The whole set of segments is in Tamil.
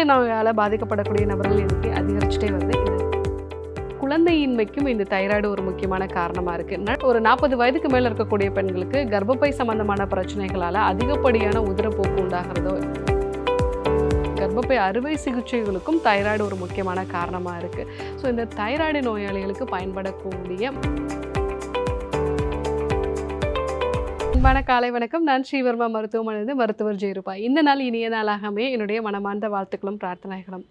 தைராய்டு நோயால் பாதிக்கப்படக்கூடிய நபர்கள் எண்ணிக்கை அதிகரிச்சுட்டே வந்து இது குழந்தையின்மைக்கும் இந்த தைராய்டு ஒரு முக்கியமான காரணமாக இருக்குது ஒரு நாற்பது வயதுக்கு மேலே இருக்கக்கூடிய பெண்களுக்கு கர்ப்பப்பை சம்பந்தமான பிரச்சனைகளால் அதிகப்படியான உதிரப்போக்கு உண்டாகிறதோ கர்ப்பப்பை அறுவை சிகிச்சைகளுக்கும் தைராய்டு ஒரு முக்கியமான காரணமாக இருக்குது ஸோ இந்த தைராய்டு நோயாளிகளுக்கு பயன்படக்கூடிய அன்பான காலை வணக்கம். நான் ஸ்ரீவர்மா மருத்துவமனையிலிருந்து மருத்துவர் ஜெயரூபா இந்த நாள் இனிய நாளாகவே என்னுடைய மனமார்ந்த வாழ்த்துக்களும் பிரார்த்தனைகளும்.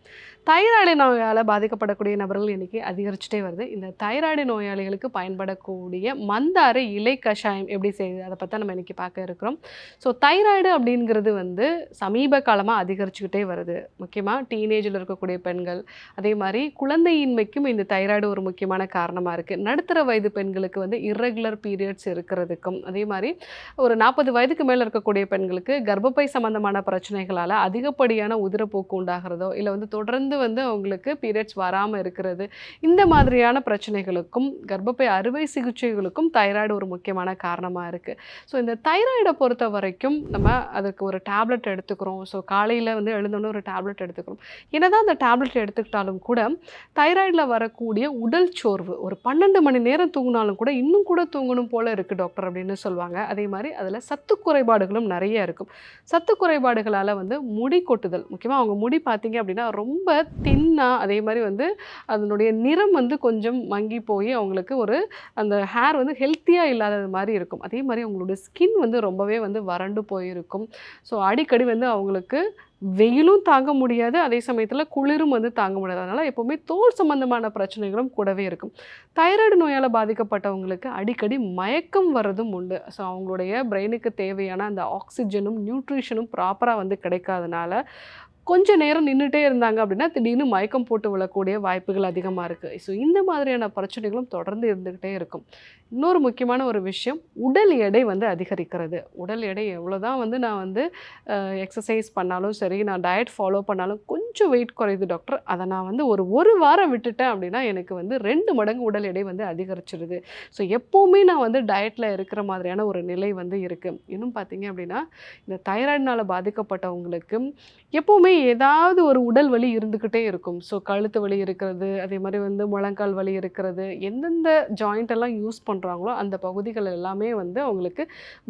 தைராய்டு நோயால் பாதிக்கப்படக்கூடிய நபர்கள் எண்ணிக்கை அதிகரிச்சுட்டே வருது. இந்த தைராய்டு நோயாளிகளுக்கு பயன்படக்கூடிய மந்தார இலை கஷாயம் எப்படி செய்யுது அதை பற்றி நம்ம இன்னைக்கு பார்க்க இருக்கிறோம். ஸோ தைராய்டு அப்படிங்கிறது வந்து சமீப காலமாக அதிகரிச்சுக்கிட்டே வருது. முக்கியமாக டீனேஜில் இருக்கக்கூடிய பெண்கள் அதே மாதிரி குழந்தையின்மைக்கும் இந்த தைராய்டு ஒரு முக்கியமான காரணமாக இருக்குது நடுத்தர வயது பெண்களுக்கு வந்து இர்ரெகுலர் பீரியட்ஸ் இருக்கிறதுக்கும் அதே மாதிரி ஒரு நாற்பது வயதுக்கு மேலே இருக்கக்கூடிய பெண்களுக்கு கர்ப்பப்பை சம்பந்தமான பிரச்சனைகளால் அதிகப்படியான உதிரப்போக்கு உண்டாகிறதோ இல்லை வந்து தொடர்ந்து வந்து அவங்களுக்கு பீரியட்ஸ் வராமல் இருக்கிறது இந்த மாதிரியான பிரச்சனைகளுக்கும் கர்ப்பப்பை அறுவை சிகிச்சைகளுக்கும் தைராய்டு ஒரு முக்கியமான காரணமாக இருக்குது ஸோ இந்த தைராய்டை பொறுத்த வரைக்கும் நம்ம அதுக்கு ஒரு டேப்லெட் எடுத்துக்கிறோம். ஸோ காலையில் வந்து எழுந்தோடனே ஒரு டேப்லெட் எடுத்துக்கிறோம். என்னதான் அந்த டேப்லெட் எடுத்துக்கிட்டாலும் கூட தைராய்டில் வரக்கூடிய உடல் சோர்வு ஒரு பன்னெண்டு மணி நேரம் தூங்கினாலும் கூட இன்னும் கூட தூங்கணும் போல் இருக்குது டாக்டர் அப்படின்னு சொல்லுவாங்க. அதே மாதிரி அதில் சத்து குறைபாடுகளும் நிறைய இருக்கும். சத்து குறைபாடுகளால் வந்து முடி கொட்டுதல். முக்கியமாக அவங்க முடி பார்த்தீங்க அப்படின்னா ரொம்ப தின்னாக அதே மாதிரி வந்து அதனுடைய நிறம் வந்து கொஞ்சம் மங்கி போய் அவங்களுக்கு ஒரு அந்த ஹேர் வந்து ஹெல்த்தியாக இல்லாதது மாதிரி இருக்கும். அதே மாதிரி அவங்களுடைய ஸ்கின் வந்து ரொம்பவே வந்து வறண்டு போயிருக்கும். ஸோ அடிக்கடி வந்து அவங்களுக்கு வெயிலும் தாங்க முடியாது அதே சமயத்தில் குளிரும் வந்து தாங்க முடியாது. அதனால் எப்போவுமே தோல் சம்பந்தமான பிரச்சனைகளும் கூடவே இருக்கும். தைராய்டு நோயால் பாதிக்கப்பட்டவங்களுக்கு அடிக்கடி மயக்கம் வர்றதும் உண்டு. ஸோ அவங்களுடைய பிரெயினுக்கு தேவையான அந்த ஆக்சிஜனும் நியூட்ரிஷனும் ப்ராப்பராக வந்து கிடைக்காதனால கொஞ்ச நேரம் நின்றுட்டே இருந்தாங்க அப்படின்னா திடீர்னு மயக்கம் போட்டு விழக்கூடிய வாய்ப்புகள் அதிகமாக இருக்குது ஸோ இந்த மாதிரியான பிரச்சனைகளும் தொடர்ந்து இருந்துக்கிட்டே இருக்கும். இன்னொரு முக்கியமான ஒரு விஷயம் உடல் எடை வந்து அதிகரிக்கிறது. உடல் எடை எவ்வளோ தான் வந்து நான் வந்து எக்ஸசைஸ் பண்ணாலும் சரி நான் டயட் ஃபாலோ பண்ணாலும் கொஞ்சம் வெயிட் குறையுது டாக்டர் அதை நான் வந்து ஒரு ஒரு வாரம் விட்டுட்டேன் அப்படின்னா எனக்கு வந்து ரெண்டு மடங்கு உடல் எடை வந்து அதிகரிச்சிருது. ஸோ எப்போவுமே நான் வந்து டயட்டில் இருக்கிற மாதிரியான ஒரு நிலை வந்து இருக்குது இன்னும் பார்த்தீங்க அப்படின்னா இந்த தைராய்டினால் பாதிக்கப்பட்டவங்களுக்கு எப்போவுமே ஏதாவது ஒரு உடல் வலி இருந்துக்கிட்டே இருக்கும். ஸோ கழுத்து வலி இருக்கிறது அதே மாதிரி வந்து முழங்கால் வலி இருக்கிறது எந்தெந்த ஜாயிண்ட் எல்லாம் யூஸ் பண்ணுறாங்களோ அந்த பகுதிகள் எல்லாமே வந்து அவங்களுக்கு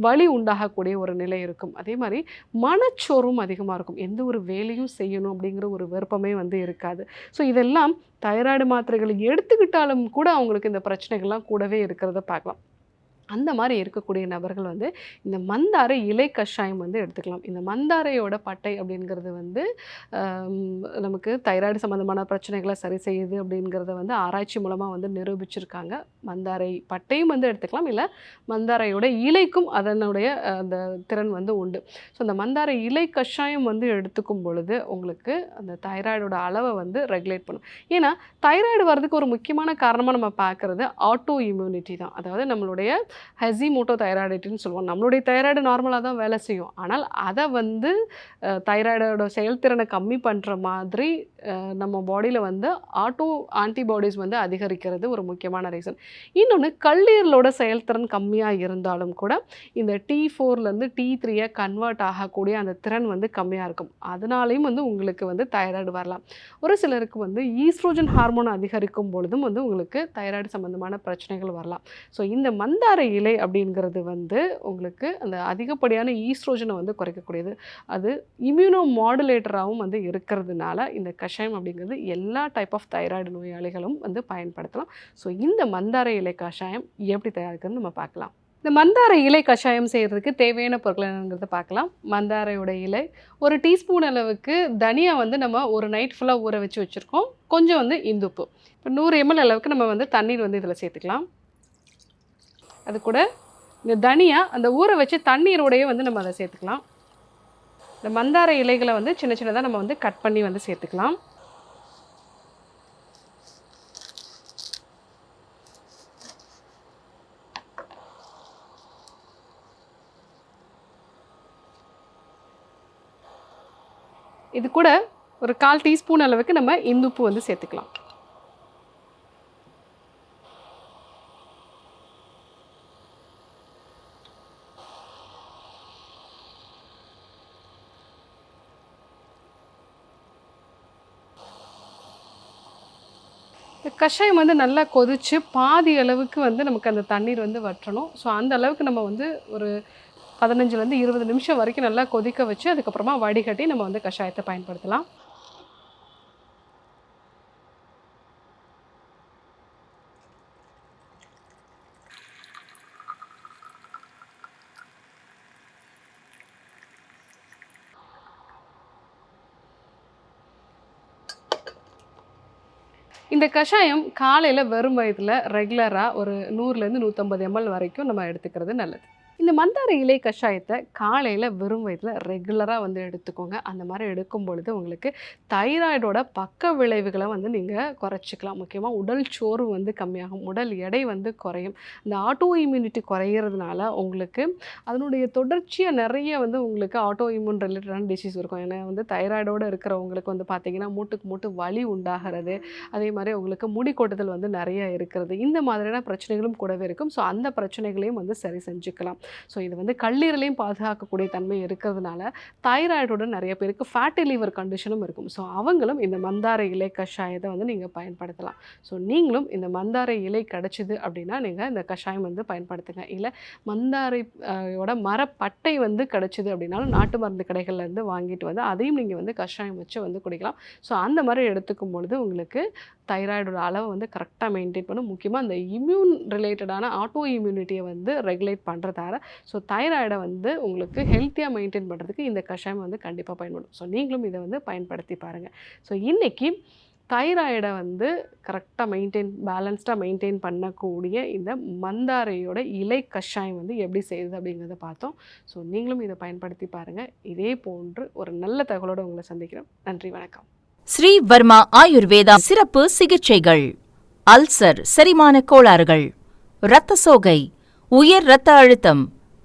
வலி உண்டாகக்கூடிய ஒரு நிலை இருக்கும். அதே மாதிரி மனச்சோர்வும் அதிகமாக இருக்கும். எந்த ஒரு வேலையும் செய்யணும் அப்படிங்கிற ஒரு விருப்பமே வந்து இருக்காது. ஸோ இதெல்லாம் தைராய்டு மாத்திரைகள் எடுத்துக்கிட்டாலும் கூட அவங்களுக்கு இந்த பிரச்சனைகள்லாம் கூடவே இருக்கிறத பார்க்கலாம். அந்த மாதிரி இருக்கக்கூடிய நபர்கள் வந்து இந்த மந்தாரை இலை கஷாயம் வந்து எடுத்துக்கலாம். இந்த மந்தாரையோட பட்டை அப்படிங்கிறது வந்து நமக்கு தைராய்டு சம்மந்தமான பிரச்சனைகளை சரி செய்யுது அப்படிங்கிறத வந்து ஆராய்ச்சி மூலமாக வந்து நிரூபிச்சிருக்காங்க. மந்தாரை பட்டையும் வந்து எடுத்துக்கலாம். இல்லை மந்தாரையோட இலைக்கும் அதனுடைய அந்த திறன் வந்து உண்டு. ஸோ அந்த மந்தாரை இலை கஷாயம் வந்து எடுத்துக்கும் பொழுது உங்களுக்கு அந்த தைராய்டோட அளவை வந்து ரெகுலேட் பண்ணும். ஏன்னா தைராய்டு வர்றதுக்கு ஒரு முக்கியமான காரணமாக நம்ம பார்க்குறது ஆட்டோ இம்யூனிட்டி தான். அதாவது நம்மளுடைய ஹெசிமோட்டோ தைராய்டிட்டின்னு சொல்லுவோம். நம்மளுடைய தைராய்டு நார்மலாக தான் வேலை செய்யும். ஆனால் அதை வந்து தைராய்டோட செயல்திறனை கம்மி பண்ணுற மாதிரி நம்ம பாடியில் வந்து ஆட்டோ ஆன்டிபாடிஸ் வந்து அதிகரிக்கிறது ஒரு முக்கியமான ரீசன் இன்னொன்று கல்லீரலோட செயல்திறன் கம்மியாக இருந்தாலும் கூட இந்த டி ஃபோர்லேருந்து டி த்ரீயை கன்வெர்ட் ஆகக்கூடிய அந்த திறன் வந்து கம்மியாக இருக்கும். அதனாலையும் வந்து உங்களுக்கு வந்து தைராய்டு வரலாம். ஒரு சிலருக்கு வந்து ஈஸ்ட்ரோஜன் ஹார்மோன் அதிகரிக்கும் பொழுதும் வந்து உங்களுக்கு தைராய்டு சம்மந்தமான பிரச்சனைகள் வரலாம். ஸோ இந்த மந்தாரை இலை அப்படிங்கிறது வந்து உங்களுக்கு அந்த அதிகப்படியான ஈஸ்ட்ரோஜனை வந்து குறைக்கக்கூடியது. அது இம்யூனோ மாடுலேட்டராகவும் வந்து இருக்கிறதுனால இந்த கஷாயம் அப்படிங்கிறது எல்லா டைப் ஆஃப் தைராய்டு நோயாளிகளும் வந்து பயன்படுத்தலாம். ஸோ இந்த மந்தார இலை கஷாயம் எப்படி தயாரிக்கிறதுன்னு நம்ம பார்க்கலாம். இந்த மந்தார இலை கஷாயம் செய்கிறதுக்கு தேவையான பொருட்கள் என்னங்கிறத பார்க்கலாம். மந்தாரையோட இலை ஒரு டீஸ்பூன் அளவுக்கு தனியா வந்து நம்ம ஒரு நைட் ஃபுல்லாக ஊற வச்சு வச்சுருக்கோம். கொஞ்சம் வந்து இந்துப்பு. இப்போ நூறு எம்எல் அளவுக்கு நம்ம வந்து தண்ணீர் வந்து இதில் சேர்த்துக்கலாம். அது கூட இந்த தனியாக அந்த ஊற வச்சு தண்ணீரோடையே வந்து நம்ம அதை சேர்த்துக்கலாம். இந்த மந்தார இலைகளை வந்து சின்ன சின்னதாக நம்ம வந்து கட் பண்ணி வந்து சேர்த்துக்கலாம். இது கூட ஒரு கால் டீஸ்பூன் அளவுக்கு நம்ம இந்துப்பு வந்து சேர்த்துக்கலாம். கஷாயம் வந்து நல்லா கொதிச்சு பாதி அளவுக்கு வந்து நமக்கு அந்த தண்ணீர் வந்து வற்றணும். ஸோ அந்த அளவுக்கு நம்ம வந்து ஒரு பதினஞ்சுலேருந்து இருபது நிமிஷம் வரைக்கும் நல்லா கொதிக்க வச்சு அதுக்கப்புறமா வடிகட்டி நம்ம வந்து கஷாயத்தை பயன்படுத்தலாம். இந்த கஷாயம் காலையில் வெறும் வயதில் ரெகுலராக ஒரு நூறுலேருந்து நூற்றம்பது எம்எல் வரைக்கும் நம்ம எடுத்துக்கிறது நல்லது. இந்த மந்தார இலை கஷாயத்தை காலையில் வெறும் வயதில் ரெகுலராக வந்து எடுத்துக்கோங்க. அந்த மாதிரி எடுக்கும் பொழுது உங்களுக்கு தைராய்டோட பக்க விளைவுகளை வந்து நீங்கள் குறைச்சிக்கலாம். முக்கியமாக உடல் சோர்வு வந்து கம்மியாகும். உடல் எடை வந்து குறையும். இந்த ஆட்டோ இம்யூனிட்டி குறையிறதுனால உங்களுக்கு அதனுடைய தொடர்ச்சியாக நிறைய வந்து உங்களுக்கு ஆட்டோ இம்யூன் ரிலேட்டடான டிசீஸ் இருக்கும். ஏன்னா வந்து தைராய்டோடு இருக்கிறவங்களுக்கு வந்து பார்த்திங்கன்னா மூட்டுக்கு மூட்டு வலி உண்டாகிறது. அதே மாதிரி உங்களுக்கு முடி கொட்டுதல் வந்து நிறைய இருக்கிறது. இந்த மாதிரியான பிரச்சனைகளும் கூடவே இருக்கும். ஸோ அந்த பிரச்சனைகளையும் வந்து சரி செஞ்சுக்கலாம். ஸோ இது வந்து கல்லீரலையும் பாதுகாக்கக்கூடிய தன்மை இருக்கிறதுனால தைராய்டோட நிறைய பேருக்கு ஃபேட்டி லிவர் கண்டிஷனும் இருக்கும். ஸோ அவங்களும் இந்த மந்தார இலை கஷாயத்தை வந்து நீங்கள் பயன்படுத்தலாம். ஸோ நீங்களும் இந்த மந்தார இலை கிடச்சிது அப்படின்னா நீங்கள் இந்த கஷாயம் வந்து பயன்படுத்துங்க. இல்லை மந்தாரையோட மரப்பட்டை வந்து கிடச்சிது அப்படின்னாலும் நாட்டு மருந்து கடைகள்லேருந்து வாங்கிட்டு வந்து அதையும் நீங்கள் வந்து கஷாயம் வச்சு வந்து குடிக்கலாம். ஸோ அந்த மாதிரி எடுத்துக்கும் பொழுது உங்களுக்கு தைராய்டோட அளவை வந்து கரெக்டாக மெயின்டைன் பண்ணும். முக்கியமாக அந்த இம்யூன் ரிலேட்டடான ஆட்டோ இம்யூனிட்டியை வந்து ரெகுலேட் பண்ணுறதால ஸோ தைராய்டை வந்து உங்களுக்கு ஹெல்த்தியாக மெயின்டைன் பண்ணுறதுக்கு இந்த கஷாயம் வந்து கண்டிப்பாக பயன்படும். ஸோ நீங்களும் இதை வந்து பயன்படுத்தி பாருங்கள் ஸோ இன்றைக்கி தைராய்டை வந்து கரெக்டாக மெயின்டைன் பேலன்ஸ்டாக மெயின்டைன் பண்ணக்கூடிய இந்த மந்தாரையோட இலை கஷாயம் வந்து எப்படி செய்யுது அப்படிங்கிறத பார்த்தோம். ஸோ நீங்களும் இதை பயன்படுத்தி பாருங்கள் இதே போன்று ஒரு நல்ல தகவலோடு உங்களை சந்திக்கிறோம். நன்றி வணக்கம். ஸ்ரீ வர்மா ஆயுர்வேதா சிறப்பு சிகிச்சைகள். அல்சர் செரிமான கோளாறுகள். இரத்த சோகை உயர் இரத்த அழுத்தம்.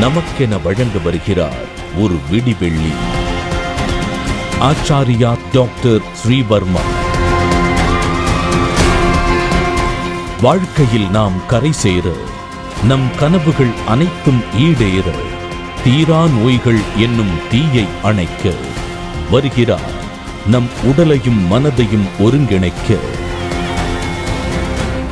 நமக்கென வழங்க வருகிறார் ஒரு விடிவெள்ளி. ஆச்சாரியா டாக்டர் ஸ்ரீவர்மா. வாழ்க்கையில் நாம் கரை சேர நம் கனவுகள் அனைத்தும் ஈடேற தீரா நோய்கள் என்னும் தீயை அணைக்க வருகிறார் நம் உடலையும் மனதையும் ஒருங்கிணைக்க.